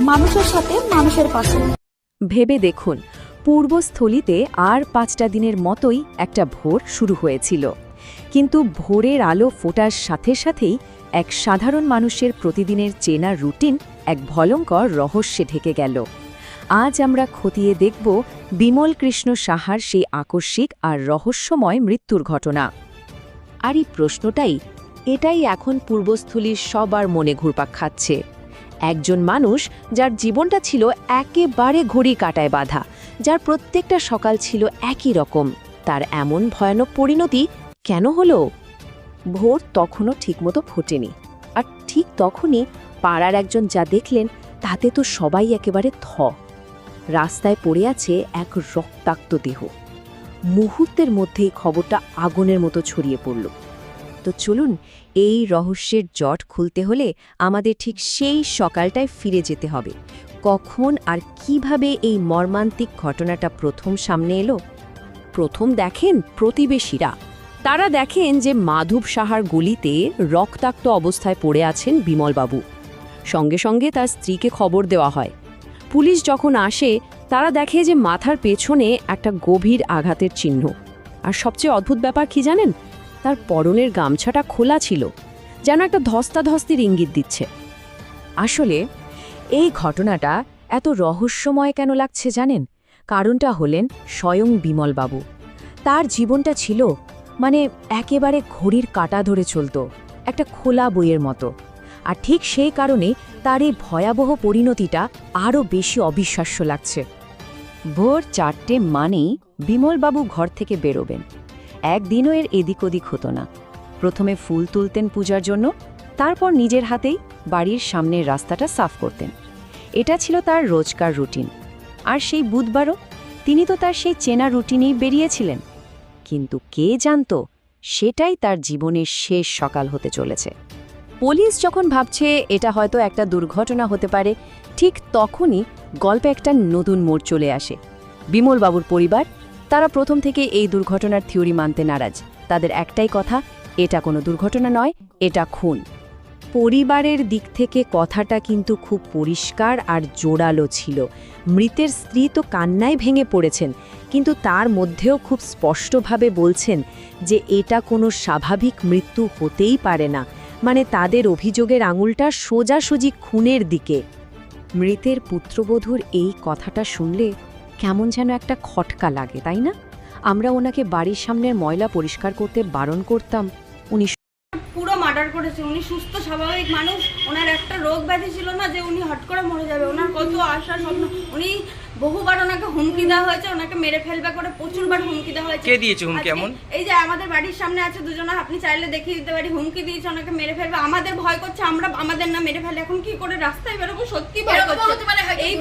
মানুষের সাথে মানুষের পাশে। ভেবে দেখুন, পূর্বস্থলিতে আর পাঁচটা দিনের মতোই একটা ভোর শুরু হয়েছিল। কিন্তু ভোরের আলো ফোটার সাথে সাথেই এক সাধারণ মানুষের প্রতিদিনের চেনা রুটিন এক ভয়ঙ্কর রহস্যে ঢেকে গেল। আজ আমরা খতিয়ে দেখব বিমল কৃষ্ণ সাহার সেই আকস্মিক আর রহস্যময় মৃত্যুর ঘটনা। আর এই প্রশ্নটাই, এটাই এখন পূর্বস্থলীর সবার মনে ঘুরপাক খাচ্ছে। একজন মানুষ যার জীবনটা ছিল একেবারে ঘড়ি কাটায় বাঁধা, যার প্রত্যেকটা সকাল ছিল একই রকম। তার এমন ভয়ানক পরিণতি কেন হলো? ভোর তখনও ঠিকমতো ফোটেনি। আর ঠিক তখনই পাড়ার একজন যা দেখলেন, তাতে তো সবাই একেবারে থ। রাস্তায় পড়ে আছে এক রক্তাক্ত দেহ। মুহূর্তের মধ্যেই খবরটা আগুনের মতো ছড়িয়ে পড়ল। তো চলুন এই রহস্যের জট খুলতে হলে আমাদের ঠিক সেই সকালটায় ফিরে যেতে হবে। কখন আর কীভাবে এই মর্মান্তিক ঘটনাটা প্রথম সামনে এলো? প্রথম দেখেন প্রতিবেশীরা। তারা দেখেন যে মাধব সাহার গলিতে রক্তাক্ত অবস্থায় পড়ে আছেন বিমলবাবু। সঙ্গে সঙ্গে তার স্ত্রীকে খবর দেওয়া হয়। পুলিশ যখন আসে, তারা দেখে যে মাথার পেছনে একটা গভীর আঘাতের চিহ্ন। আর সবচেয়ে অদ্ভুত ব্যাপার কি জানেন? তার পরনের গামছাটা খোলা ছিল, যেন একটা ধস্তাধস্তির ইঙ্গিত দিচ্ছে। আসলে, এই ঘটনাটা এত রহস্যময় কেন লাগছে জানেন? কারণটা হলেন স্বয়ং বিমলবাবু। তার জীবনটা ছিল মানে একেবারে ঘড়ির কাটা ধরে চলত, একটা খোলা বইয়ের মতো। আর ঠিক সেই কারণে তার এই ভয়াবহ পরিণতিটা আরও বেশি অবিশ্বাস্য লাগছে। ভোর চারটে মানেই বিমলবাবু ঘর থেকে বেরোবেন। একদিনও এর এদিক ওদিক হতো না। প্রথমে ফুল তুলতেন পূজার জন্য, তারপর নিজের হাতেই বাড়ির সামনের রাস্তাটা সাফ করতেন। এটা ছিল তার রোজকার রুটিন। আর সেই বুধবারও তিনি তো তার সেই চেনা রুটিনেই বেরিয়েছিলেন। কিন্তু কে জানত, সেটাই তার জীবনের শেষ সকাল হতে চলেছে। পুলিশ যখন ভাবছে, এটা হয়তো একটা দুর্ঘটনা হতে পারে, ঠিক তখনই গল্পে একটা নতুন মোড় চলে আসে। বিমলবাবুর পরিবার তারা প্রথম থেকে এই দুর্ঘটনার থিওরি মানতে নারাজ। তাদের একটাই কথা, এটা কোনো দুর্ঘটনা নয়, এটা খুন। পরিবারের দিক থেকে কথাটা কিন্তু খুব পরিষ্কার আর জোরালো ছিল। মৃতের স্ত্রী তো কান্নায় ভেঙে পড়েছেন, কিন্তু তার মধ্যেও খুব স্পষ্টভাবে বলছেন যে এটা কোনো স্বাভাবিক মৃত্যু হতেই পারে না। মানে তাদের অভিযোগের আঙুলটা সোজাসুজি খুনের দিকে। মৃতের পুত্রবধূর এই কথাটা শুনলে কেমন যেন একটা খটকা লাগে, তাই না? আমরা ওনাকে বাড়ির সামনের ময়লা পরিষ্কার করতে বারণ করতাম। উনি পুরো মার্ডার করেছে, উনি সুস্থ, স্বাভাবিক মানুষ। ওনার একটা রোগ ব্যাধি ছিল না যে উনি হট করে মরে যাবে। ওনার কত আশা স্বপ্ন। উনি বহুবার ওনাকে হুমকি দেওয়া হয়েছে ওনাকে মেরে ফেলবে করে প্রচুরবার হুমকি দেওয়া হয়েছে। কে দিয়েছে হুমকি? এমন? এই যে আমাদের বাড়ির সামনে আছে দুজনা আপনি চাইলে দেখিয়ে দিতে পারি হুমকি দিয়েছে ওনাকে মেরে ফেলবে। আমাদের ভয় করছে আমরা আমাদের না মেরে ফেলে এখন কি করে রাস্তায় বেরোবো? সত্যি ভয় করছে। এই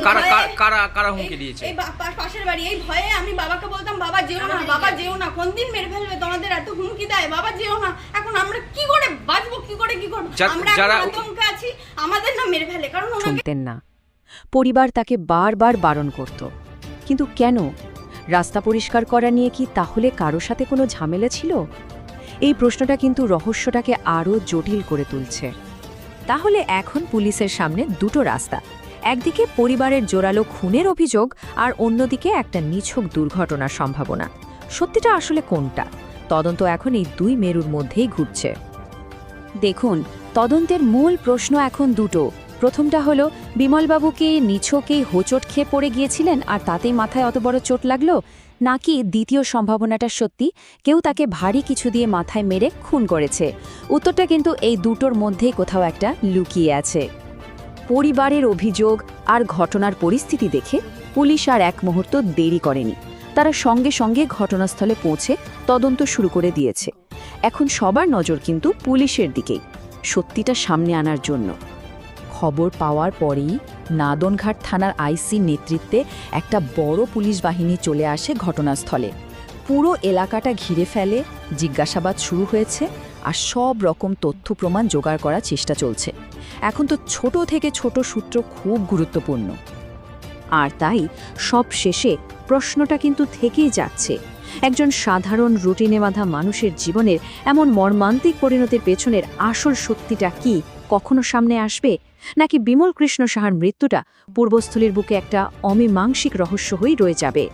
কারা কারা- হুমকি দিয়েছে? এই পাশের বাড়ি এই ভয়ে আমি বাবাকে বলতাম বাবা যেও না বাবা যেও না কোন দিন মেরে ফেলবে? তোমাদের এত হুমকি দেয় বাবা যেও না। এখন আমরা কি করে বাঁচবো কি করে কি করব? আমরা যারা- আতঙ্কে আছি, আমাদের না মেরে ফেলে, কারণ শুনতেন না। পরিবার তাকে বারবার বারণ করত। কিন্তু কেন? রাস্তা পরিষ্কার করা নিয়ে কি তাহলে কারও সাথে কোনো ঝামেলা ছিল? এই প্রশ্নটা কিন্তু রহস্যটাকে আরও জটিল করে তুলছে। তাহলে এখন পুলিশের সামনে দুটো রাস্তা। একদিকে পরিবারের জোরালো খুনের অভিযোগ, আর অন্যদিকে একটা নিছক দুর্ঘটনার সম্ভাবনা। সত্যিটা আসলে কোনটা? তদন্ত এখন এই দুই মেরুর মধ্যেই ঘুরছে। দেখুন, তদন্তের মূল প্রশ্ন এখন দুটো। প্রথমটা হলো বিমলবাবুকে নিছকেই হোঁচট খেয়ে পড়ে গিয়েছিলেন আর তাতেই মাথায় অত বড় চোট লাগল? নাকি দ্বিতীয় সম্ভাবনাটা সত্যি, কেউ তাকে ভারী কিছু দিয়ে মাথায় মেরে খুন করেছে? উত্তরটা কিন্তু এই দুটোর মধ্যেই কোথাও একটা লুকিয়ে আছে। পরিবারের অভিযোগ আর ঘটনার পরিস্থিতি দেখে পুলিশ আর এক মুহূর্ত দেরি করেনি। তারা সঙ্গে সঙ্গে ঘটনাস্থলে পৌঁছে তদন্ত শুরু করে দিয়েছে। এখন সবার নজর কিন্তু পুলিশের দিকেই, সত্যিটা সামনে আনার জন্য। খবর পাওয়ার পরেই নাদনঘাট থানার আইসি নেতৃত্বে একটা বড় পুলিশ বাহিনী চলে আসে ঘটনাস্থলে। পুরো এলাকাটা ঘিরে ফেলে, জিজ্ঞাসাবাদ শুরু হয়েছে আর সব রকম তথ্য প্রমাণ জোগাড় করার চেষ্টা চলছে। এখন তো ছোট থেকে ছোট সূত্র খুব গুরুত্বপূর্ণ। আর তাই সব শেষে প্রশ্নটা কিন্তু থেকেই যাচ্ছে। একজন সাধারণ রুটিনে বাঁধা মানুষের জীবনের এমন মর্মান্তিক পরিণতির পেছনের আসল সত্যিটা কি কখনো সামনে আসবে? নাকি বিমল কৃষ্ণ সাহার মৃত্যুটা পূর্বস্থলীর বুকে একটা অমীমাংসিক রহস্য হয়ে রয়ে যাবে?